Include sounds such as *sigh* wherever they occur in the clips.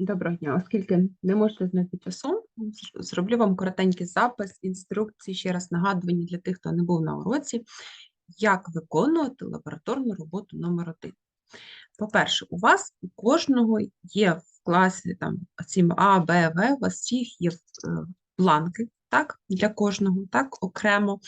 Доброго дня. Оскільки не можете знайти часу, зроблю вам коротенький запис інструкції, ще раз нагадування для тих, хто не був на уроці, як виконувати лабораторну роботу номер 1 По-перше, у вас у кожного є в класі там ці А, Б, В, у вас всіх є е, бланки, так, для кожного, так, окремо,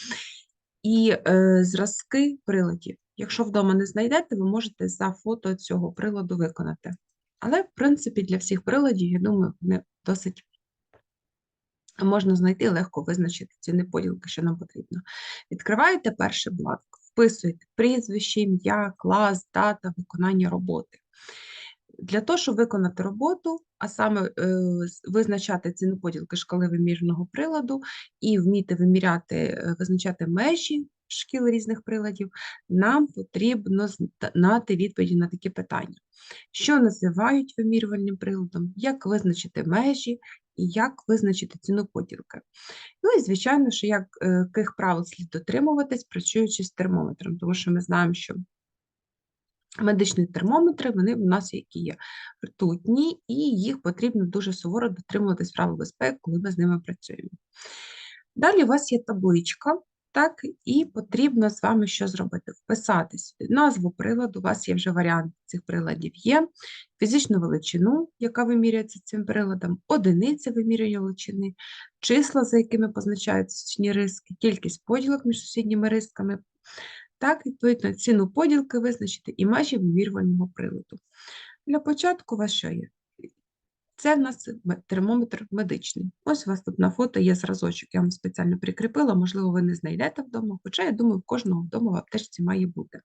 і е, зразки приладів. Якщо вдома не знайдете, ви можете за фото цього приладу виконати. Але, в принципі, для всіх приладів, я думаю, вони досить можна знайти, легко визначити ціни поділки, що нам потрібно. Відкриваєте перший бланк, вписуєте прізвище, ім'я, клас, дата, виконання роботи. Для того, щоб виконати роботу, а саме е, визначати ціну поділки шкали вимірюваного приладу і вміти виміряти, е, визначати межі шкіл різних приладів, нам потрібно знати відповіді на такі питання. Що називають вимірювальним приладом, як визначити межі і як визначити ціну поділки. Ну і, звичайно, що як, е, яких правил слід дотримуватись, працюючи з термометром, тому що ми знаємо, що медичні термометри, вони в нас які є ртутні, і їх потрібно дуже суворо дотримуватись правил безпеки, коли ми з ними працюємо. Далі у вас є табличка, так, і потрібно з вами що зробити? Вписати сюди назву приладу, у вас є вже варіант цих приладів є, фізичну величину, яка вимірюється цим приладом, одиниці вимірювання величини, числа, за якими позначаються сусідні риски, кількість поділок між сусідніми рисками, так, відповідно, ціну поділки визначити і межі вимірювального приладу. Для початку у вас що є? Це в нас термометр медичний. Ось у вас тут на фото є зразочок, я вам спеціально прикріпила, можливо, ви не знайдете вдома, хоча, я думаю, в кожного вдома в аптечці має бути.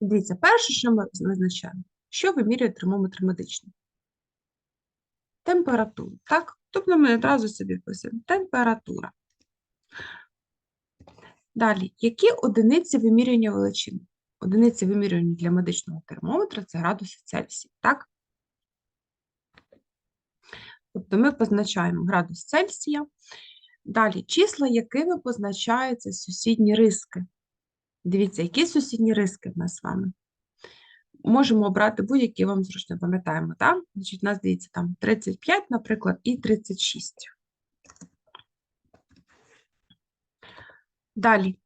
Дивіться, перше, що ми визначаємо, що вимірює термометр медичний? Температуру, так? Тобто ми одразу собі писуємо температура. Далі, які одиниці вимірювання величин? Одиниці вимірювання для медичного термометра це градуси Цельсія, так? Тобто ми позначаємо градус Цельсія. Далі, числа, якими позначаються сусідні риски. Дивіться, які сусідні риски в нас з вами. Можемо обрати будь-які вам зручно пам'ятаємо, так? Значить, у нас дивіться там 35, наприклад, і 36. Далі.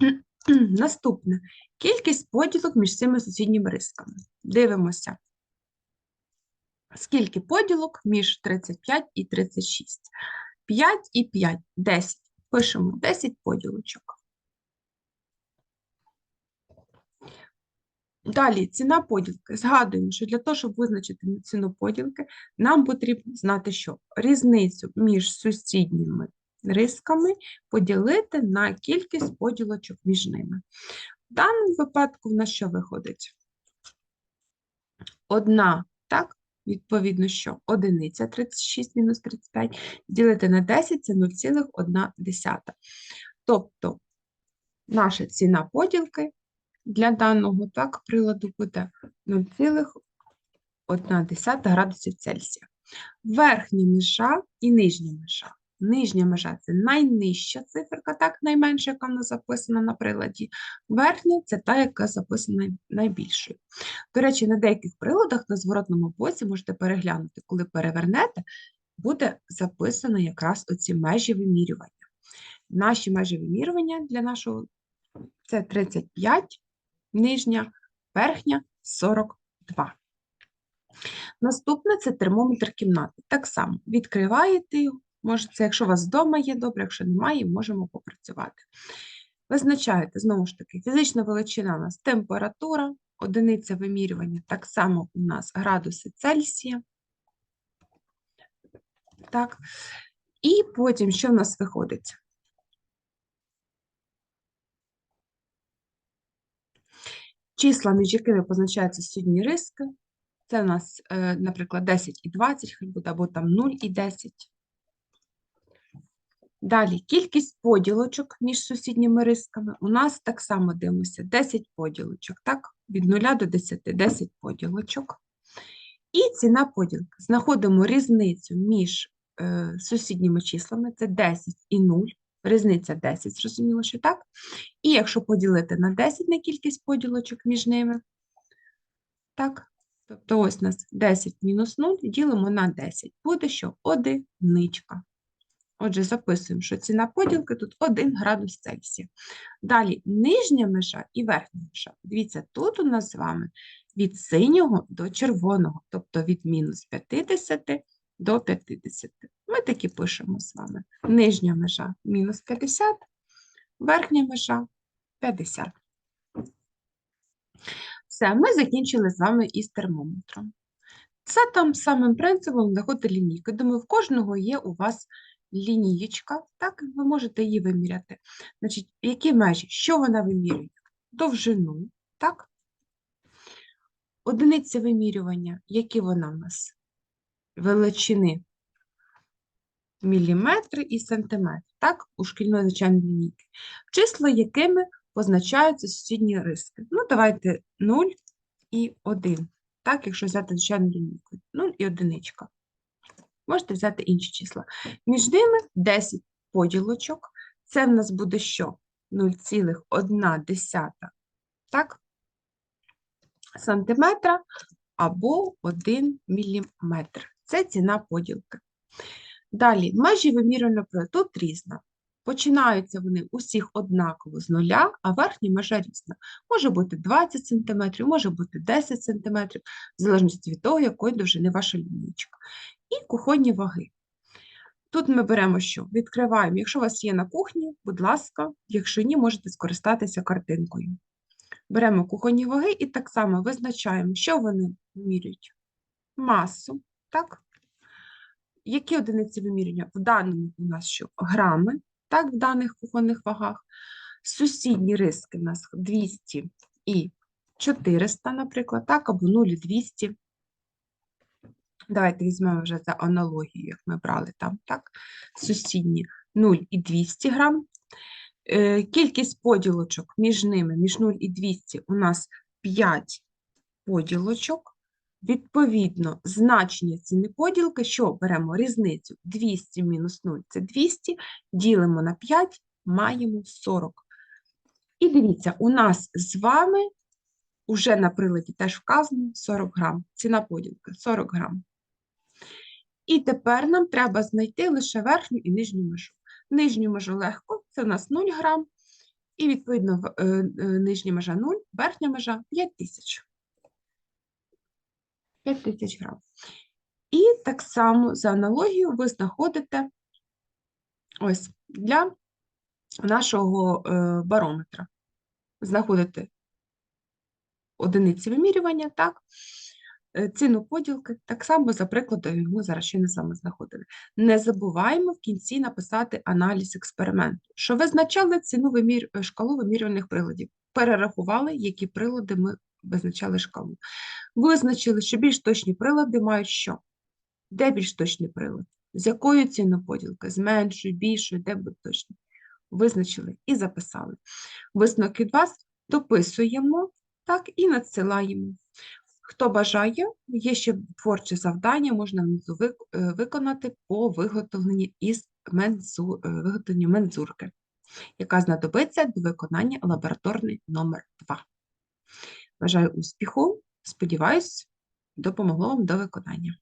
*clears throat* Наступне. Кількість поділок між цими сусідніми рисками. Дивимося. Скільки поділок між 35 і 36? 5 і 5 – 10. Пишемо 10 поділочок. Далі, ціна поділки. Згадуємо, що для того, щоб визначити ціну поділки, нам потрібно знати, що різницю між сусідніми рисками поділити на кількість поділочок між ними. В даному випадку в нас що виходить? Одна, так? Відповідно, що одиниця 36 мінус 35 ділити на 10 це 0,1. Тобто наша ціна поділки для даного так, приладу буде 0,1 градусів Цельсія. Верхня межа і нижня межа. Нижня межа це найнижча циферка, так, найменша, яка в нас записана на приладі. Верхня це та, яка записана найбільшою. До речі, на деяких приладах на зворотному боці можете переглянути, коли перевернете, буде записано якраз оці межі вимірювання. Наші межі вимірювання для нашого це 35, нижня, верхня 42. Наступне це термометр кімнати. Так само відкриваєте його, може, це якщо у вас вдома є добре, якщо немає, можемо попрацювати. Визначаєте, знову ж таки, фізична величина у нас температура, одиниця вимірювання, так само у нас градуси Цельсія. Так. І потім, що в нас виходить? Числа, між якими позначаються сусідні риски. Це у нас, е, наприклад, 10 і 20, або там 0 і 10. Далі, кількість поділочок між сусідніми рисками. У нас так само дивимося 10 поділочок, так? Від 0 до 10, 10 поділочок. І ціна поділки. Знаходимо різницю між е, сусідніми числами, це 10 і 0. Різниця 10, зрозуміло, що так? І якщо поділити на 10 на кількість поділочок між ними, так, Тобто ось у нас 10 мінус 0 ділимо на 10. Буде що? Одиничка. Отже, записуємо, що ціна поділки тут 1 градус Цельсія. Далі нижня межа і верхня межа. Дивіться, тут у нас з вами від синього до червоного, тобто від мінус 50 до 50. Ми такі пишемо з вами. Нижня межа мінус 50, верхня межа 50. Все, ми закінчили з вами із термометром. Це там самим принципом знаходити лінійки. Думаю, в кожного є у вас лінієчка, так, ви можете її виміряти. Значить, які межі? Що вона вимірює? Довжину, так? Одиниці вимірювання, які вона в нас? Величини міліметри і сантиметри, так, у шкільної звичайної лінійки. Числа, якими позначаються сусідні риски. Ну, давайте 0 і 1. Так, якщо взяти звичайну лінійку. 0 і одиничка. Можете взяти інші числа. Між ними 10 поділочок. Це в нас буде що? 0,1 так? сантиметра або 1 міліметр. Це ціна поділки. Далі, межі вимірювального тут різна. Починаються вони усіх однаково з нуля, а верхня межа різна. Може бути 20 см, може бути 10 см, в залежності від того, якої довжини ваша лінійка. І кухонні ваги. Тут ми беремо що? Відкриваємо. Якщо у вас є на кухні, будь ласка, якщо ні, можете скористатися картинкою. Беремо кухонні ваги і так само визначаємо, що вони вимірюють. Масу, так? Які одиниці вимірювання? В даному у нас що? Грами, так, в даних кухонних вагах. Сусідні риски у нас 200 і 400, наприклад, так, або 0 і 200. Давайте візьмемо вже за аналогію, як ми брали там, так? Сусідні 0 і 200 грам. Е, Кількість поділочок між ними, між 0 і 200, у нас 5 поділочок. Відповідно, значення ціни поділки, що беремо різницю 200 мінус 0 – це 200, ділимо на 5, маємо 40. І дивіться, у нас з вами уже на приладі теж вказано 40 грам. Ціна поділки 40 грам. І тепер нам треба знайти лише верхню і нижню межу. Нижню межу легко, це у нас 0 грам, і відповідно е, е, нижня межа 0, верхня межа 5000. 5000 грам. І так само за аналогією ви знаходите ось для нашого е, барометра. Знаходите одиниці вимірювання, так? Е, Ціну поділки, так само за прикладом ми зараз ще не вами знаходили. Не забуваємо в кінці написати аналіз експерименту, що визначали ціну вимір... шкалу вимірювальних приладів, перерахували, які прилади ми визначали шкалу. Визначили, що більш точні прилади мають що? Де більш точний прилад? З якою ціною поділки? З меншою, більшою, де буде точно? Визначили і записали. Висновок від вас дописуємо так і надсилаємо. Хто бажає, є ще творче завдання, можна е, виконати по виготовленню із мензу, е, виготовленню мензурки, яка знадобиться до виконання лабораторний номер 2. Бажаю успіху, сподіваюсь, допомогло вам до виконання.